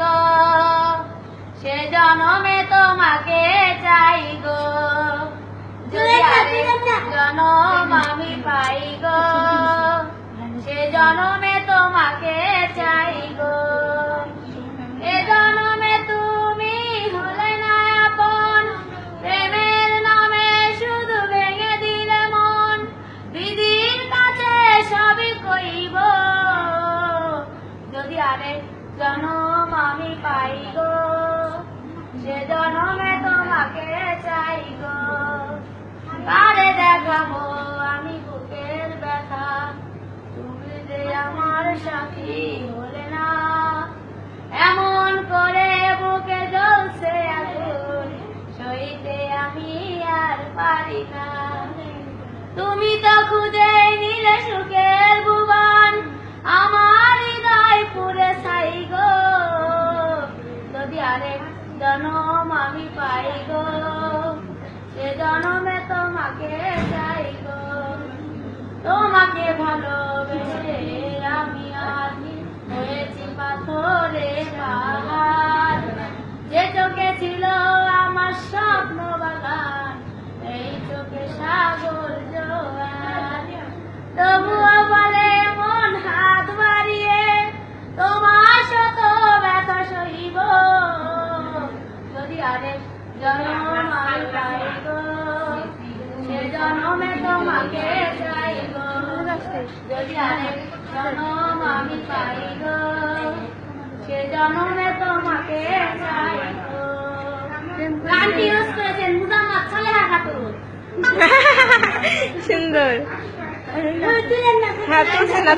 গো। সে জনমে তোমাকে চাই গো। জনম আমি পাই গো। সে জনমে জনম আমি পাই গো। সে জনমে তোমাকে চাই গো। কারে দেখাবো আমি বুকের ব্যথা। তুমি যে আমার সাথী হলে না। এমন করে বুকে জ্বলছে আগুন। সইতে আমি আর পারি না। তুমি তো খুঁজে নিলে জনম আমি পাই গো। আরেক জন্ম আমি পাই গো সে জন্মে তোমাকে চাই যদি আরেক সুন্দর। হ্যাঁ তুলছে না